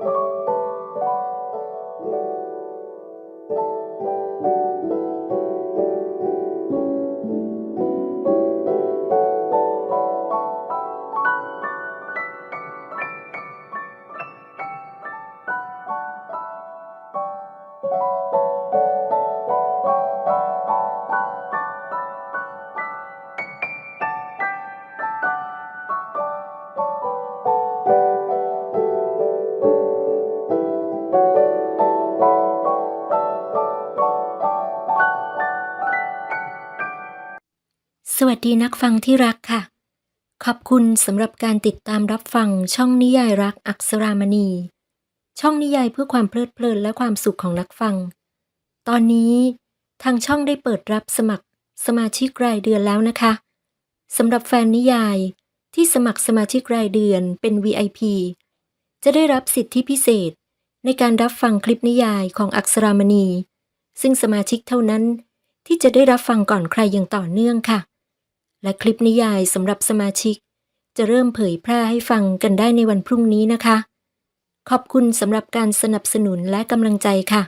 you. สวัสดีนักฟังที่รักค่ะ ขอบคุณสำหรับการติดตามรับฟังช่องนิยายรักอักษรามณี ช่องนิยายเพื่อความเพลิดเพลินและความสุขของนักฟัง ตอนนี้ทางช่องได้เปิดรับสมัครสมาชิกรายเดือนแล้วนะคะสำหรับแฟนนิยายที่สมัครสมาชิกรายเดือนเป็น VIP จะได้รับสิทธิพิเศษในการรับฟังคลิปนิยายของอักษรามณี ซึ่งสมาชิกเท่านั้นที่จะได้รับฟังก่อนใครอย่างต่อเนื่องค่ะ และคลิปนิยายสำหรับสมาชิก จะเริ่มเผยแพร่ให้ฟังกันได้ในวันพรุ่งนี้นะคะ ขอบคุณสำหรับการสนับสนุนและกำลังใจค่ะ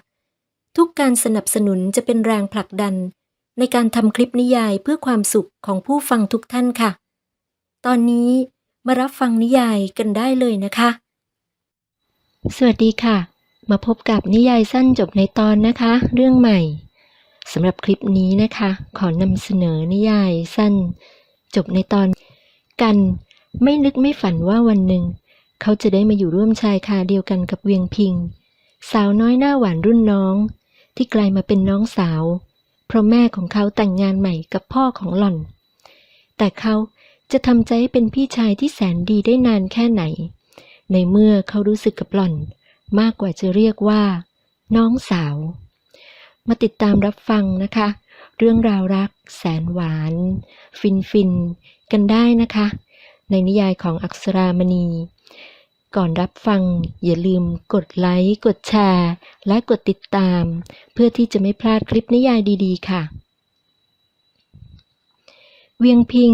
ทุกการสนับสนุนจะเป็นแรงผลักดัน ในการทำคลิปนิยายเพื่อความสุขของผู้ฟังทุกท่านค่ะ ตอนนี้มารับฟังนิยายกันได้เลยนะคะ สวัสดีค่ะ มาพบกับนิยายสั้นจบในตอนนะคะ เรื่องใหม่ สำหรับคลิปนี้นะคะ ขอนำเสนอนิยายสั้น จบในตอนกัน ไม่นึกไม่ฝันว่าวันหนึ่ง เขาจะได้มาอยู่ร่วมชายคาเดียวกันกับเวียงพิง สาวน้อยหน้าหวานรุ่นน้อง ที่กลายมาเป็นน้องสาว เพราะแม่ของเขาแต่งงานใหม่กับพ่อของหล่อน แต่เขาจะทำใจให้เป็นพี่ชายที่แสนดีได้นานแค่ไหน ในเมื่อเขารู้สึกกับหล่อน มากกว่าจะเรียกว่า น้องสาว มาติดตามรับฟังนะคะ เรื่องราวรักแสนหวาน ฟินฟินกันได้นะคะ ในนิยายของอักษรามณี ก่อนรับฟังอย่าลืมกดไลค์ กดแชร์ และกดติดตาม เพื่อที่จะไม่พลาดคลิปนิยายดีๆ ค่ะ เวียงพิง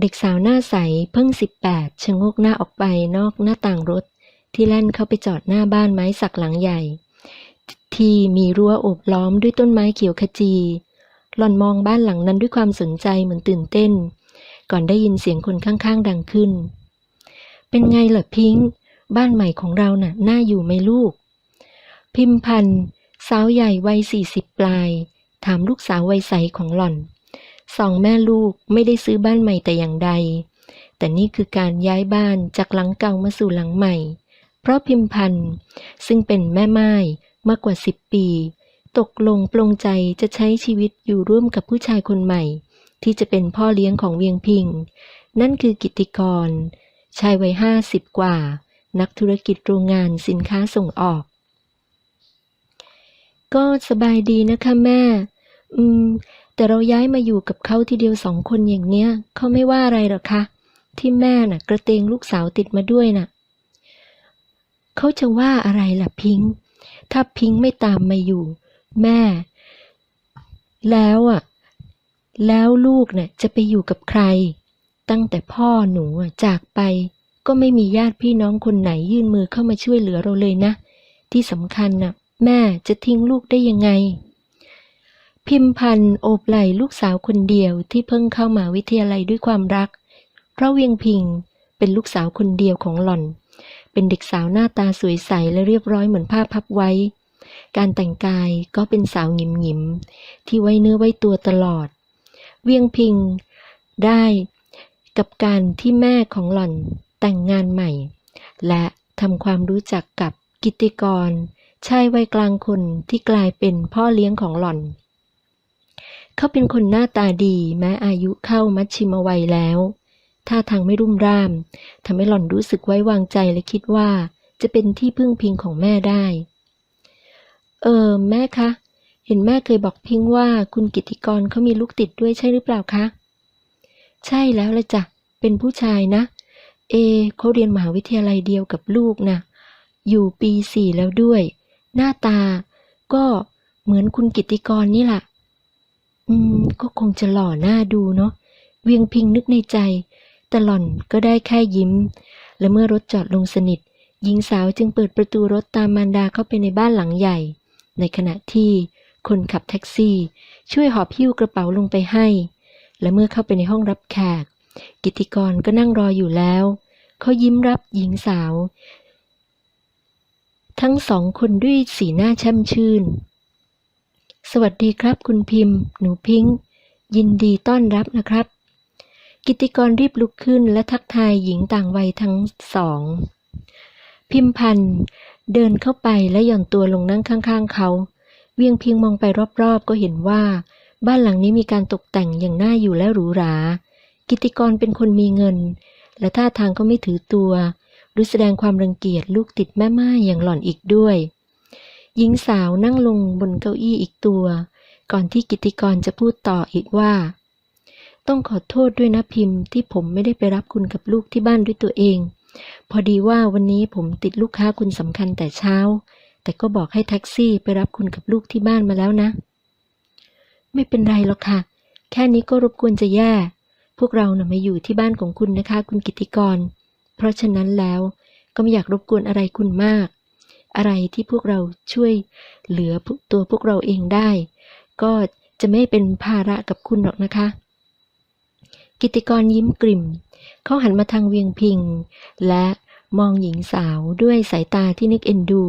เด็กสาวหน้าใสเพิ่ง 18ชะงกหน้าออกไปนอกหน้าต่างรถที่แล่นเข้าไปจอดหน้าบ้านไม้สักหลังใหญ่ ที่มีรั้วโอบล้อมด้วยต้นไม้เขียวขจี หล่อนมองบ้านหลังนั้นด้วยความสนใจเหมือนตื่นเต้น ก่อนได้ยินเสียงคนข้างๆ ดังขึ้น เป็นไงล่ะพิงค์บ้านใหม่ของเราน่ะ น่าอยู่ไหมลูก พิมพันธ์สาวใหญ่วัยสี่สิบปลาย ถามลูกสาววัยใสของหล่อน สองแม่ลูกไม่ได้ซื้อบ้านใหม่แต่อย่างใด แต่นี่คือการย้ายบ้านจากหลังเก่ามาสู่หลังใหม่ เพราะพิมพันธ์ซึ่งเป็นแม่ไม้ มากกว่าสิบปี ตกลงปลงใจจะใช้ชีวิตอยู่ร่วมกับผู้ชายคนใหม่ ที่จะเป็นพ่อเลี้ยงของเวียงพิง นั่นคือกิตติกร ชายวัยห้าสิบกว่า นักธุรกิจโรงงานสินค้าส่งออก ก็สบายดีนะคะแม่ อืม แต่เราย้ายมาอยู่กับเขาทีเดียวสองคนอย่างเนี้ยเขาไม่ว่าอะไรหรอคะที่แม่น่ะ กระเตงลูกสาวติดมาด้วยน่ะ เขาจะว่าอะไรล่ะพิงค์ ถ้าพิงค์ไม่ตามมาอยู่ แม่ แล้วอะ แล้วลูกเนี่ยจะไปอยู่กับใคร ตั้งแต่พ่อหนูจากไป ก็ไม่มีญาติพี่น้องคนไหนยื่นมือเข้ามาช่วยเหลือเราเลยนะ ที่สำคัญน่ะ แม่จะทิ้งลูกได้ยังไง พิมพันธ์โอบไหลลูกสาวคนเดียวที่เพิ่งเข้ามาวิทยาลัยด้วยความรัก เพราะเวียงพิงเป็นลูกสาวคนเดียวของหล่อน เป็นเด็กสาวหน้าตาสวยใสและเรียบร้อยเหมือนผ้าพับไว้ การแต่งกายก็เป็นสาวหงิมหงิมๆที่ไว้เนื้อไว้ตัวตลอด เวียงพิงได้กับการที่แม่ของหล่อนแต่งงานใหม่ และทำความรู้จักกับกิตติกรชายวัยกลางคนที่กลายเป็นพ่อเลี้ยงของหล่อน เขาเป็นคนหน้าตาดีแม้อายุเข้ามัชชิมวัยแล้ว ท่าทางไม่รุ่มร่ามทำให้หล่อนรู้สึกไว้วางใจและคิดว่า จะเป็นที่พึ่งพิงของแม่ได้ เออแม่คะ เห็นแม่เคยบอกพิงว่าคุณกิติกรเขามีลูกติดด้วยใช่หรือเปล่าคะ ใช่แล้วละจ้ะ เป็นผู้ชายนะ เอเขาเรียนมหาวิทยาลัยเดียวกับลูกนะ อยู่ปีสี่แล้วด้วย หน้าตา ก็เหมือนคุณกิติกรนี่แหละอืม ก็คงจะหล่อหน้าดูเนาะเวียงพิงนึกในใจ แต่หล่อนก็ได้แค่ยิ้ม และเมื่อรถจอดลงสนิท หญิงสาวจึงเปิดประตูรถตามมารดาเข้าไปในบ้านหลังใหญ่ ในขณะที่คนขับแท็กซี่ ช่วยหอบหิ้วกระเป๋าลงไปให้ และเมื่อเข้าไปในห้องรับแขก กิติกรก็นั่งรออยู่แล้ว เขายิ้มรับหญิงสาว ทั้งสองคนด้วยสีหน้าแช่มชื่น สวัสดีครับคุณพิมพ์ หนูพิงค์ยินดีต้อนรับนะครับ กิติกรรีบลุกขึ้นและทักทายหญิงต่างวัยทั้งสอง พิมพันธ์เดินเข้าไปและหย่อนตัวลงนั่งข้าง ๆเขา เวียงเพียงมองไปรอบๆ ก็เห็นว่า บ้านหลังนี้มีการตกแต่งอย่างน่าอยู่และหรูหรา กิติกรเป็นคนมีเงิน และท่าทางก็ไม่ถือตัว หรือแสดงความรังเกียจลูกติดแม่ไม้อย่างหล่อนอีกด้วย หญิงสาวนั่งลงบนเก้าอี้อีกตัว ก่อนที่กิติกรจะพูดต่ออีกว่า ต้องขอโทษด้วยนะพิมพ์ที่ผมไม่ได้ไปรับคุณกับลูกที่บ้านด้วยตัวเอง พอดีว่าวันนี้ผมติดลูกค้าคุณสำคัญแต่เช้า แต่ก็บอกให้แท็กซี่ไปรับคุณกับลูกที่บ้านมาแล้วนะ ไม่เป็นไรหรอกค่ะ แค่นี้ก็รบกวนจะแย่ พวกเรานะ่ะมาอยู่ที่บ้านของคุณนะคะ คุณกิติกร เพราะฉะนั้นแล้วก็ไม่อยากรบกวนอะไรคุณมาก อะไรที่พวกเราช่วยเหลือตัวพวกเราเองได้ ก็จะไม่เป็นภาระกับคุณหรอกนะคะ กิติกรยิ้มกลิ่ม เขาหันมาทางเวียงพิง และมองหญิงสาวด้วยสายตาที่นึกเอ็นดู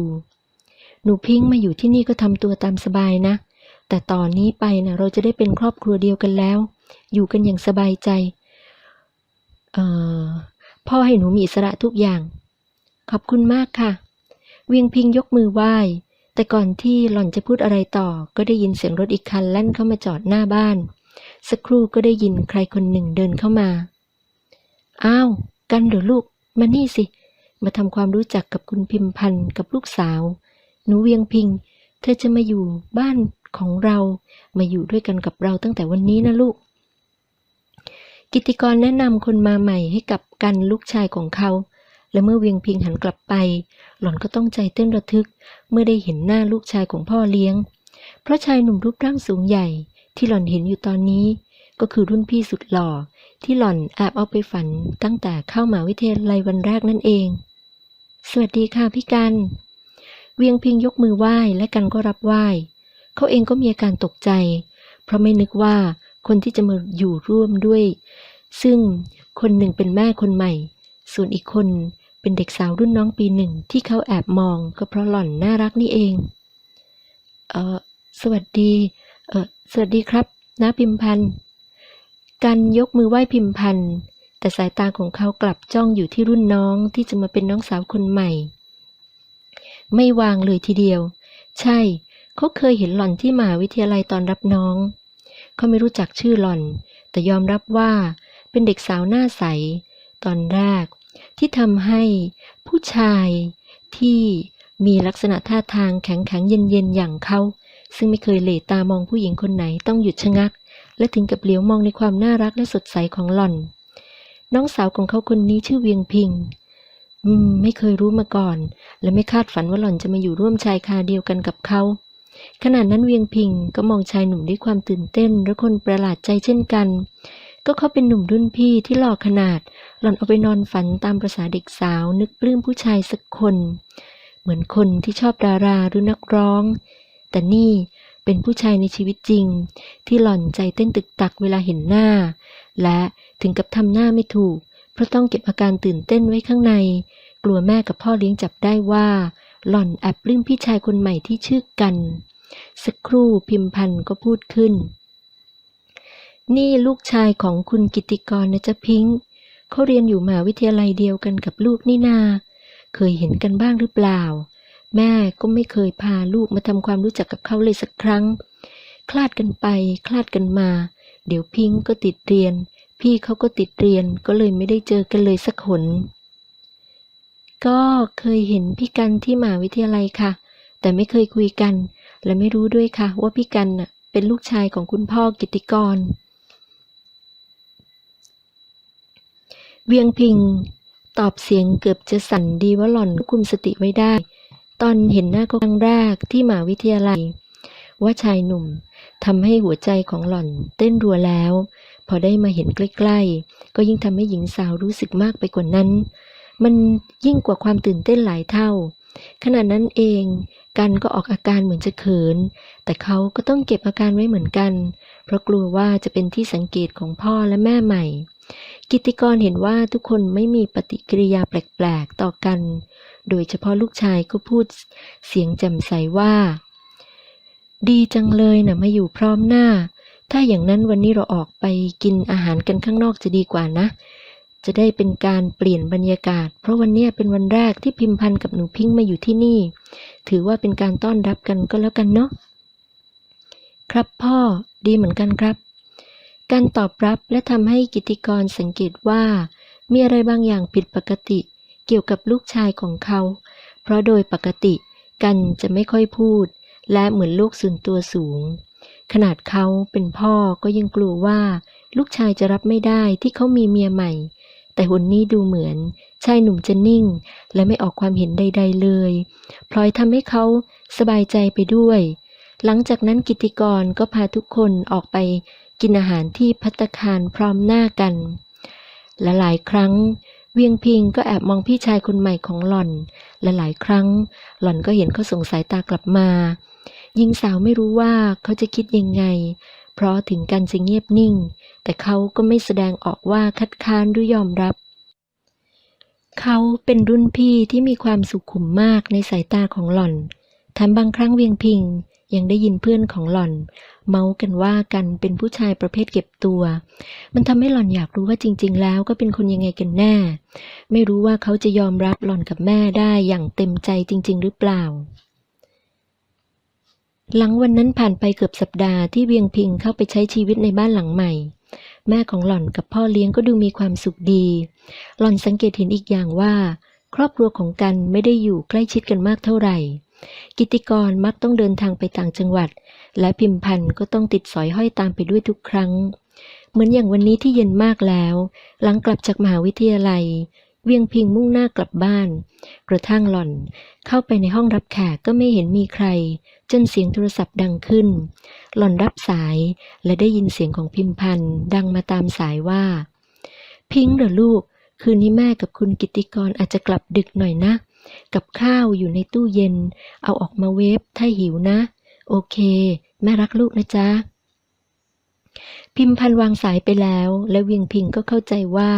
หนูพิงมาอยู่ที่นี่ก็ทำตัวตามสบายนะ แต่ตอนนี้ไปนะเราจะได้เป็นครอบครัวเดียวกันแล้ว อยู่กันอย่างสบายใจ เอ่อ พ่อให้หนูมีอิสระทุกอย่าง ขอบคุณมากค่ะ เวียงพิงยกมือไหว้ แต่ก่อนที่หล่อนจะพูดอะไรต่อ ก็ได้ยินเสียงรถอีกคันแล่นเข้ามาจอดหน้าบ้าน สักครู่ก็ได้ยินใครคนหนึ่งเดินเข้ามา อ้าว กันเหรอลูก มานี่สิ มาทำความรู้จักกับคุณพิมพันธ์กับลูกสาว หนูเวียงพิง เธอจะมาอยู่บ้านของเรา มาอยู่ด้วยกันกับเราตั้งแต่วันนี้นะลูก กิติกรแนะนำคนมาใหม่ให้กับกันลูกชายของเขา และเมื่อเวียงพิงหันกลับไป หล่อนก็ต้องใจเต้นระทึก เมื่อได้เห็นหน้าลูกชายของพ่อเลี้ยง เพราะชายหนุ่มรูปร่างสูงใหญ่ ที่หล่อนเห็นอยู่ตอนนี้ ก็คือรุ่นพี่สุดหล่อที่หล่อนแอบเอาไปฝันตั้งแต่เข้ามาวิทยาลัยวันแรกนั่นเอง สวัสดีค่ะพี่กัน เวียงพิงยกมือไหว้และกันก็รับไหว้ เขาเองก็มีอาการตกใจ เพราะไม่นึกว่าคนที่จะมาอยู่ร่วมด้วย ซึ่งคนหนึ่งเป็นแม่คนใหม่ ส่วนอีกคนเป็นเด็กสาวรุ่นน้องปีหนึ่งที่เขาแอบมองก็เพราะหล่อนน่ารักนี่เอง เออสวัสดี สวัสดีครับน้าพิมพันธ์กันยกมือไหว้พิมพันธ์แต่สายตาของเขากลับจ้องอยู่ที่รุ่นน้องที่จะมาเป็นน้องสาวคนใหม่ ไม่วางเลยทีเดียว ใช่ เขาเคยเห็นหล่อนที่มหาวิทยาลัยตอนรับน้อง เขาไม่รู้จักชื่อหล่อน แต่ยอมรับว่าเป็นเด็กสาวหน้าใส ตอนแรก ที่ทำให้ผู้ชายที่มีลักษณะท่าทางแข็งแข็งเย็นเย็นอย่างเขา ซึ่งไม่เคยเหลตามองผู้หญิงคนไหนต้องหยุดชะงัก และถึงกับเหลียวมองในความน่ารักและสดใสของหล่อน น้องสาวของเขาคนนี้ชื่อเวียงพิง อืม ไม่เคยรู้มาก่อน และไม่คาดฝันว่าหล่อนจะมาอยู่ร่วมชายคาเดียวกันกับเขาขณะนั้นเวียงพิงก็มองชายหนุ่มด้วยความตื่นเต้นและคนประหลาดใจเช่นกัน ก็เขาเป็นหนุ่มรุ่นพี่ที่หล่อขนาด หล่อนเอาไปนอนฝันตามประษาเด็กสาวนึกปลื้มผู้ชายสักคน เหมือนคนที่ชอบดาราหรือนักร้อง แต่นี่เป็นผู้ชายในชีวิตจริง ที่หล่อนใจเต้นตึกตักเวลาเห็นหน้า และถึงกับทำหน้าไม่ถูก เพราะต้องเก็บอาการตื่นเต้นไว้ข้างใน กลัวแม่กับพ่อเลี้ยงจับได้ว่า หล่อนแอบลื้มพี่ชายคนใหม่ที่ชื่อกัน สักครู่พิมพันธ์ก็พูดขึ้น นี่ลูกชายของคุณกิติกรนะจ๊ะพิงค์เขาเรียนอยู่มหาวิทยาลัยเดียวกันกับลูกนี่นา เคยเห็นกันบ้างหรือเปล่า แม่ก็ไม่เคยพาลูกมาทำความรู้จักกับเขาเลยสักครั้ง คลาดกันไป คลาดกันมา เดี๋ยวพิงก็ติดเรียน พี่เขาก็ติดเรียนก็เลยไม่ได้เจอกันเลยสักหนก็เคยเห็นพี่กันที่มหาวิทยาลัยค่ะ แต่ไม่เคยคุยกัน และไม่รู้ด้วยค่ะ ว่าพี่กันน่ะเป็นลูกชายของคุณพ่อกิติกร เวียงพิง ตอบเสียงเกือบจะสั่นดีว่าหล่อนคุมสติไว้ได้ ตอนเห็นหน้าเขาครั้งแรกที่มหาวิทยาลัย ว่าชายหนุ่มทำให้หัวใจของหล่อนเต้นรัวแล้ว พอได้มาเห็นใกล้ๆ ก็ยิ่งทำให้หญิงสาวรู้สึกมากไปกว่านั้น มันยิ่งกว่าความตื่นเต้นหลายเท่า ขณะนั้นเองกันก็ออกอาการเหมือนจะเขิน แต่เขาก็ต้องเก็บอาการไว้เหมือนกัน เพราะกลัวว่าจะเป็นที่สังเกตของพ่อและแม่ใหม่ กิตติกรเห็นว่าทุกคนไม่มีปฏิกิริยาแปลกๆ ต่อกัน โดยเฉพาะลูกชายก็พูดเสียงแจ่มใสว่า ดีจังเลยนะมาอยู่พร้อมหน้า ถ้าอย่างนั้นวันนี้เราออกไปกินอาหารกันข้างนอกจะดีกว่านะ จะได้เป็นการเปลี่ยนบรรยากาศ เพราะวันนี้เป็นวันแรกที่พิมพันธ์กับหนูพิงค์มาอยู่ที่นี่ ถือว่าเป็นการต้อนรับกันก็แล้วกันเนาะครับพ่อดีเหมือนกันครับ การตอบรับและทำให้กิติกรสังเกตว่า มีอะไรบางอย่างผิดปกติ เกี่ยวกับลูกชายของเขา เพราะโดยปกติกันจะไม่ค่อยพูด และเหมือนลูกส่วนตัวสูง ขนาดเขาเป็นพ่อก็ยังกลัวว่า ลูกชายจะรับไม่ได้ที่เขามีเมียใหม่ แต่หนนี้ดูเหมือน ชายหนุ่มจะนิ่ง และไม่ออกความเห็นใด ๆเลยพลอยทำให้เขาสบายใจไปด้วย หลังจากนั้นกิติกรก็พาทุกคนออกไป กินอาหารที่พัตคารพร้อมหน้ากัน และหลายครั้ง เวียงพิงก็แอบมองพี่ชายคนใหม่ของหล่อน และหลายครั้ง หล่อนก็เห็นเขาส่งสายตากลับมาหญิงสาวไม่รู้ว่าเขาจะคิดยังไง เพราะถึงกันจะเงียบนิ่ง แต่เขาก็ไม่แสดงออกว่าคัดค้านหรือยอมรับ เขาเป็นรุ่นพี่ที่มีความสุขุมมากในสายตาของหล่อนแถมบางครั้งเวียงพิง ยังได้ยินเพื่อนของหล่อน เมากันว่ากันเป็นผู้ชายประเภทเก็บตัว มันทำให้หล่อนอยากรู้ว่าจริง ๆ แล้วก็เป็นคนยังไงกันแน่ ไม่รู้ว่าเขาจะยอมรับหล่อนกับแม่ได้อย่างเต็มใจจริง ๆ หรือเปล่า หลังวันนั้นผ่านไปเกือบสัปดาห์ที่เวียงพิงเข้าไปใช้ชีวิตในบ้านหลังใหม่แม่ของหล่อนกับพ่อเลี้ยงก็ดูมีความสุขดี หล่อนสังเกตเห็นอีกอย่างว่า ครอบครัวของกันไม่ได้อยู่ใกล้ชิดกันมากเท่าไหร่ กิติกรมักต้องเดินทางไปต่างจังหวัด และพิมพันธ์ก็ต้องติดสอยห้อยตามไปด้วยทุกครั้ง เหมือนอย่างวันนี้ที่เย็นมากแล้ว หลังกลับจากมหาวิทยาลัย เวียงพิงมุ่งหน้ากลับบ้าน กระทั่งหล่อน เข้าไปในห้องรับแขกก็ไม่เห็นมีใคร จนเสียงโทรศัพท์ดังขึ้น หล่อนรับสายและได้ยินเสียงของพิมพันธ์ดังมาตามสายว่า พิงเหรอลูก คืนนี้แม่กับคุณกิตติกรอาจจะกลับดึกหน่อยนะ กับข้าวอยู่ในตู้เย็น เอาออกมาเวฟถ้าหิวนะ โอเค แม่รักลูกนะจ๊ะ พิมพันธ์วางสายไปแล้ว และเวียงพิงก็เข้าใจว่า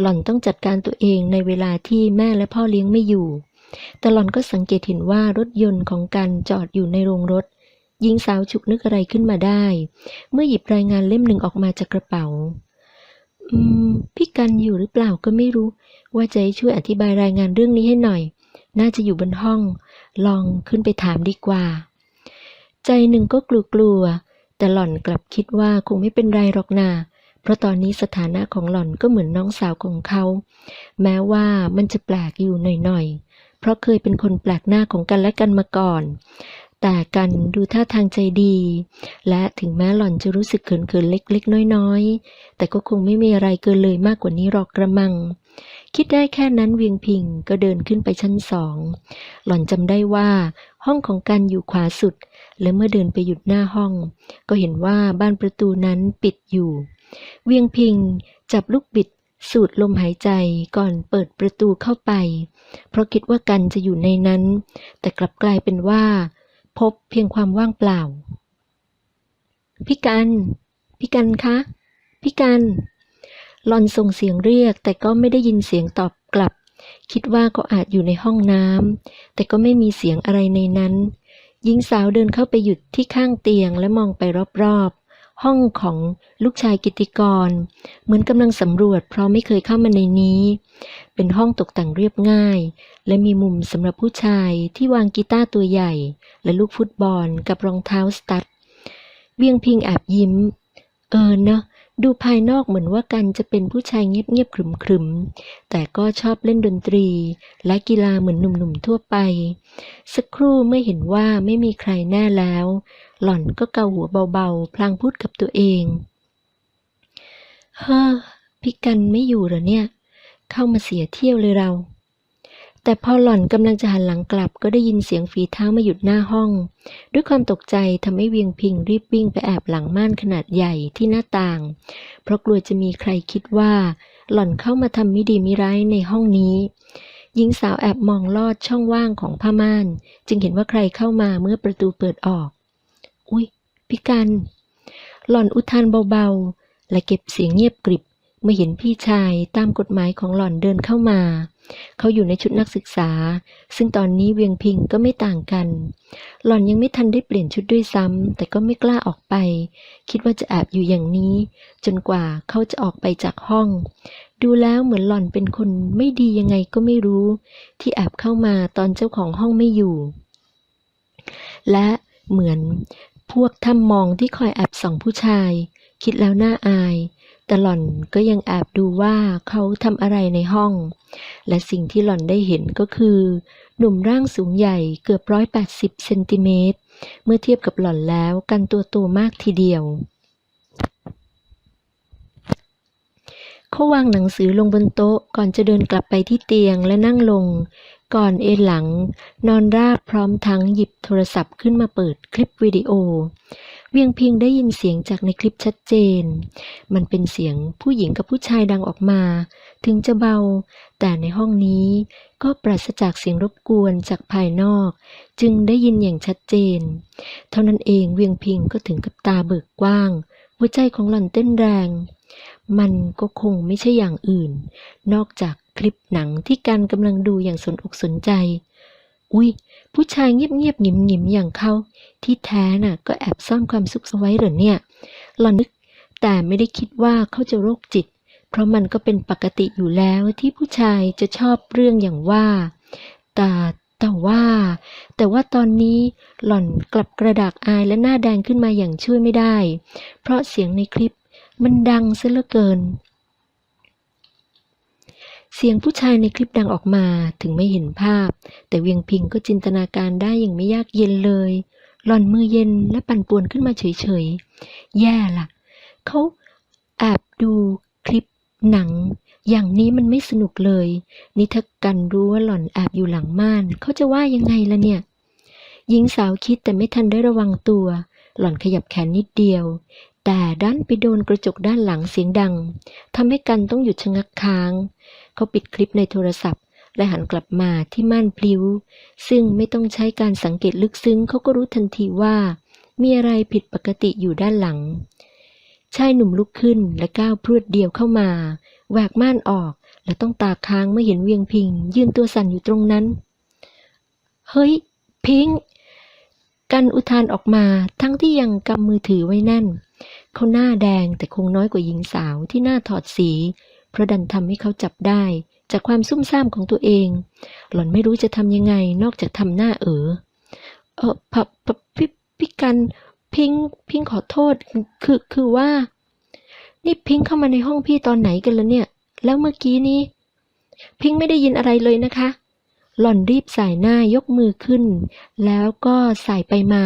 หล่อนต้องจัดการตัวเองในเวลาที่แม่และพ่อเลี้ยงไม่อยู่ แต่หล่อนก็สังเกตเห็นว่ารถยนต์ของกันจอดอยู่ในโรงรถหญิงสาวฉุกนึกอะไรขึ้นมาได้ เมื่อหยิบรายงานเล่มหนึ่งออกมาจากกระเป๋า อืม พี่กันอยู่หรือเปล่าก็ไม่รู้ ว่าจะให้ช่วยอธิบายรายงานเรื่องนี้ให้หน่อย น่าจะอยู่บนห้อง ลองขึ้นไปถามดีกว่า ใจหนึ่งก็กลัวๆแต่หล่อนกลับคิดว่าคงไม่เป็นไรหรอกนาเพราะตอนนี้สถานะของหล่อนก็เหมือนน้องสาวของเขา แม้ว่ามันจะแปลกอยู่หน่อยๆ เพราะเคยเป็นคนแปลกหน้าของกันและกันมาก่อน แต่กันดูท่าทางใจดี และถึงแม้หล่อนจะรู้สึกเขินๆเล็กๆ น้อยๆ แต่ก็คงไม่มีอะไรเกินเลยมากกว่านี้หรอกกระมัง คิดได้แค่นั้นเวียงพิงก็เดินขึ้นไปชั้นสอง หล่อนจำได้ว่า ห้องของกันอยู่ขวาสุด และเมื่อเดินไปหยุดหน้าห้อง ก็เห็นว่าบ้านประตูนั้นปิดอยู่ เวียงพิงจับลูกบิดสูดลมหายใจก่อนเปิดประตูเข้าไป เพราะคิดว่ากันจะอยู่ในนั้น แต่กลับกลายเป็นว่า พบเพียงความว่างเปล่า พี่กัน พี่กันคะ พี่กัน หลอนส่งเสียงเรียกแต่ก็ไม่ได้ยินเสียงตอบกลับ คิดว่าก็อาจอยู่ในห้องน้ำแต่ก็ไม่มีเสียงอะไรในนั้น หญิงสาวเดินเข้าไปหยุดที่ข้างเตียงและมองไปรอบๆ ห้องของลูกชายกิติกร เหมือนกำลังสำรวจเพราะไม่เคยเข้ามาในนี้ เป็นห้องตกแต่งเรียบง่าย และมีมุมสำหรับผู้ชายที่วางกีตาร์ตัวใหญ่ และลูกฟุตบอลกับรองเท้าสตั๊ดเวียงพิงแอบยิ้ม เออเนอะ ดูภายนอกเหมือนว่ากันจะเป็นผู้ชายเงียบๆขรึมๆ แต่ก็ชอบเล่นดนตรี และกีฬาเหมือนหนุ่มๆทั่วไป สักครู่เมื่อเห็นว่าไม่มีใครแน่แล้ว หล่อนก็เกาหัวเบาๆ พลางพูดกับตัวเอง เฮ้อ พี่กันไม่อยู่เหรอเนี่ย เข้ามาเสียเที่ยวเลยเรา แต่พอหล่อนกำลังจะหันหลังกลับก็ได้ยินเสียงฝีเท้ามาหยุดหน้าห้อง ด้วยความตกใจทำให้เวียงพิงรีบวิ่งไปแอบหลังม่านขนาดใหญ่ที่หน้าต่าง เพราะกลัวจะมีใครคิดว่า หล่อนเข้ามาทำมิดีมิร้ายในห้องนี้ หญิงสาวแอบมองลอดช่องว่างของผ้าม่าน จึงเห็นว่าใครเข้ามาเมื่อประตูเปิดออก อุ๊ยพี่กัน หล่อนอุทานเบาๆ และเก็บเสียงเงียบกริบเมื่อเห็นพี่ชายตามกฎหมายของหล่อนเดินเข้ามา เขาอยู่ในชุดนักศึกษา ซึ่งตอนนี้เวียงพิงก็ไม่ต่างกัน หล่อนยังไม่ทันได้เปลี่ยนชุดด้วยซ้ำแต่ก็ไม่กล้าออกไป คิดว่าจะแอบอยู่อย่างนี้ จนกว่าเขาจะออกไปจากห้อง ดูแล้วเหมือนหล่อนเป็นคนไม่ดียังไงก็ไม่รู้ ที่แอบเข้ามาตอนเจ้าของห้องไม่อยู่ และเหมือนพวกทำมองที่คอยแอบส่องผู้ชาย คิดแล้วน่าอาย แต่หล่อนก็ยังแอบดูว่าเขาทำอะไรในห้อง และสิ่งที่หล่อนได้เห็นก็คือ หนุ่มร่างสูงใหญ่เกือบร้อยแปดสิบเซนติเมตร เมื่อเทียบกับหล่อนแล้วกันตัวโตมากทีเดียว เขาวางหนังสือลงบนโต๊ะก่อนจะเดินกลับไปที่เตียงและนั่งลง ก่อนเอนหลัง นอนราบพร้อมทั้งหยิบโทรศัพท์ขึ้นมาเปิดคลิปวิดีโอ เวียงพิงได้ยินเสียงจากในคลิปชัดเจน มันเป็นเสียงผู้หญิงกับผู้ชายดังออกมา ถึงจะเบา แต่ในห้องนี้ก็ปราศจากเสียงรบกวนจากภายนอก จึงได้ยินอย่างชัดเจน เท่านั้นเองเวียงพิงก็ถึงกับตาเบิกกว้าง หัวใจของหล่อนเต้นแรง มันก็คงไม่ใช่อย่างอื่น นอกจากคลิปหนังที่กันกำลังดูอย่างสนอกสนใจ อุ้ยผู้ชายเงียบๆหงิมๆอย่างเขาที่แท้น่ะ ก็แอบซ่อนความสุขเอาไว้หรือเนี่ยหล่อนนึกแต่ไม่ได้คิดว่าเขาจะโรคจิต เพราะมันก็เป็นปกติอยู่แล้วที่ผู้ชายจะชอบเรื่องอย่างว่า แต่แต่ว่า แต่ว่าตอนนี้หล่อนกลับกระดากอายและหน้าแดงขึ้นมาอย่างช่วยไม่ได้ เพราะเสียงในคลิปมันดังซะเหลือเกิน เสียงผู้ชายในคลิปดังออกมาถึงไม่เห็นภาพ แต่เวียงพิงก็จินตนาการได้อย่างไม่ยากเย็นเลย หล่อนมือเย็นและปั่นป่วนขึ้นมาเฉยๆ แย่ล่ะ เขาแอบดูคลิปหนัง อย่างนี้มันไม่สนุกเลยนี่ถ้ากันรู้ว่าหล่อนแอบอยู่หลังม่าน เขาจะว่ายังไงล่ะเนี่ย หญิงสาวคิดแต่ไม่ทันได้ระวังตัว หล่อนขยับแขนนิดเดียวแต่ด้านไปโดนกระจกด้านหลังเสียงดังทำให้กันต้องหยุดชะงักค้าง เขาปิดคลิปในโทรศัพท์ และหันกลับมาที่ม่านพลิ้ว ซึ่งไม่ต้องใช้การสังเกตลึกซึ้งเขาก็รู้ทันทีว่า มีอะไรผิดปกติอยู่ด้านหลัง ชายหนุ่มลุกขึ้นและก้าวพรวดเดียวเข้ามาแหวกม่านออก และต้องตาค้างเมื่อเห็นเวียงพิง ยืนตัวสั่นอยู่ตรงนั้น เฮ้ย พิงกันอุทานออกมาทั้งที่ยังกำมือถือไว้แน่นเขาหน้าแดงแต่คงน้อยกว่าหญิงสาวที่หน้าถอดสี เพราะดันทำให้เขาจับได้ จากความซุ่มซ่ามของตัวเอง หล่อนไม่รู้จะทำยังไงนอกจากทำหน้าเออเออพี่พี่กันพิงพิงขอโทษคือคือว่า นี่พิงเข้ามาในห้องพี่ตอนไหนกันแล้วเนี่ย แล้วเมื่อกี้นี้ พิงไม่ได้ยินอะไรเลยนะคะ หล่อนรีบสายหน้ายกมือขึ้น แล้วก็สายไปมา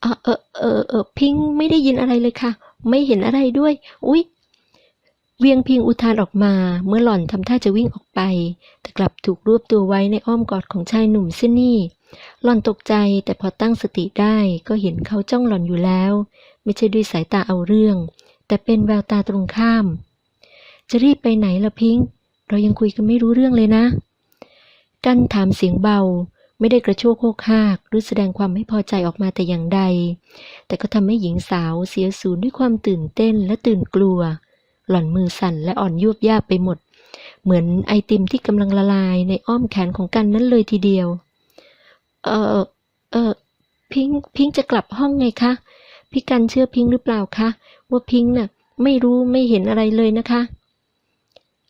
เออเออเออเออพิงไม่ได้ยินอะไรเลยค่ะ ไม่เห็นอะไรด้วย อุ๊ย เวียงพิงอุทานออกมาเมื่อหล่อนทำท่าจะวิ่งออกไป แต่กลับถูกรวบตัวไว้ในอ้อมกอดของชายหนุ่มเส้นนี่หล่อนตกใจแต่พอตั้งสติได้ก็เห็นเขาจ้องหล่อนอยู่แล้ว ไม่ใช่ด้วยสายตาเอาเรื่อง แต่เป็นแววตาตรงข้าม จะรีบไปไหนล่ะพิงเรายังคุยกันไม่รู้เรื่องเลยนะ กันถามเสียงเบา ไม่ได้กระโชกโคกหากหรือแสดงความไม่พอใจออกมาแต่อย่างใด แต่ก็ทำให้หญิงสาวเสียสูญด้วยความตื่นเต้นและตื่นกลัว หล่อนมือสั่นและอ่อนยวบยาบไปหมด เหมือนไอติมที่กำลังละลายในอ้อมแขนของกันนั้นเลยทีเดียว เออเออพิงพิงจะกลับห้องไงคะ พี่กันเชื่อพิงหรือเปล่าคะ ว่าพิงค์น่ะ ไม่รู้ไม่เห็นอะไรเลยนะคะ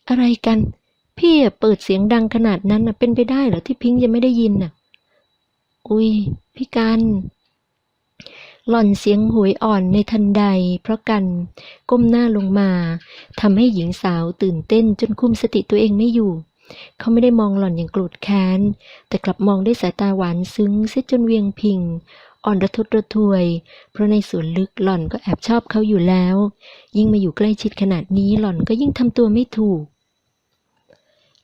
อะไรกัน พี่เปิดเสียงดังขนาดนั้นน่ะเป็นไปได้เหรอที่พิงยังไม่ได้ยินน่ะ อุ้ยพี่กัน หล่อนเสียงหวยอ่อนในทันใด เพราะกันก้มหน้าลงมาทำให้หญิงสาวตื่นเต้นจนคุมสติตัวเองไม่อยู่ เขาไม่ได้มองหล่อนอย่างโกรธแค้น แต่กลับมองด้วยสายตาหวานซึ้งเสียจนเวียงพิง อ่อนระทดระทวย เพราะในส่วนลึกหล่อนก็แอบชอบเขาอยู่แล้ว ยิ่งมาอยู่ใกล้ชิดขนาดนี้หล่อนก็ยิ่งทำตัวไม่ถูก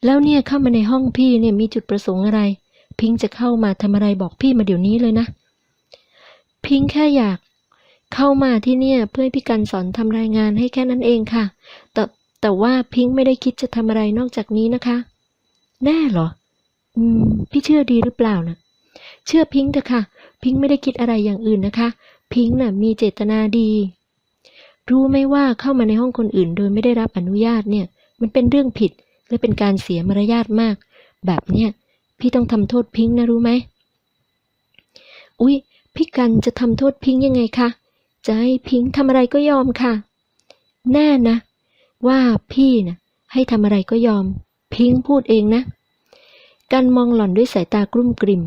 แล้วเนี่ยเข้ามาในห้องพี่เนี่ยมีจุดประสงค์อะไร พิงจะเข้ามาทำอะไรบอกพี่มาเดี๋ยวนี้เลยนะ พิงแค่อยากเข้ามาที่เนี่ยเพื่อพี่กันสอนทำรายงานให้แค่นั้นเองค่ะ แต่แต่ว่าพิงไม่ได้คิดจะทำอะไรนอกจากนี้นะคะ แน่เหรอ อืม พี่เชื่อดีหรือเปล่านะเชื่อพิงเถอะค่ะ พิงไม่ได้คิดอะไรอย่างอื่นนะคะ พิงน่ะมีเจตนาดี รู้ไหมว่าเข้ามาในห้องคนอื่น โดยไม่ได้รับอนุญาตเนี่ย มันเป็นเรื่องผิดและเป็นการเสียมารยาทมาก แบบเนี้ยพี่ต้องทำโทษพิงนะรู้ไหมอุ๊ย พี่กันจะทำโทษพิงยังไงคะ จะให้พิงทำอะไรก็ยอมค่ะ แน่นะ ว่าพี่นะให้ทำอะไรก็ยอม พิงพูดเองนะ การมองหล่อนด้วยสายตากลุ้มกลิ่ม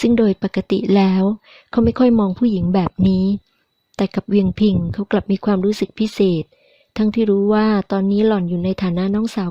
ซึ่งโดยปกติแล้ว เขาไม่ค่อยมองผู้หญิงแบบนี้ แต่กับเวียงพิงเขากลับมีความรู้สึกพิเศษ ทั้งที่รู้ว่าตอนนี้หล่อนอยู่ในฐานะน้องสาวของ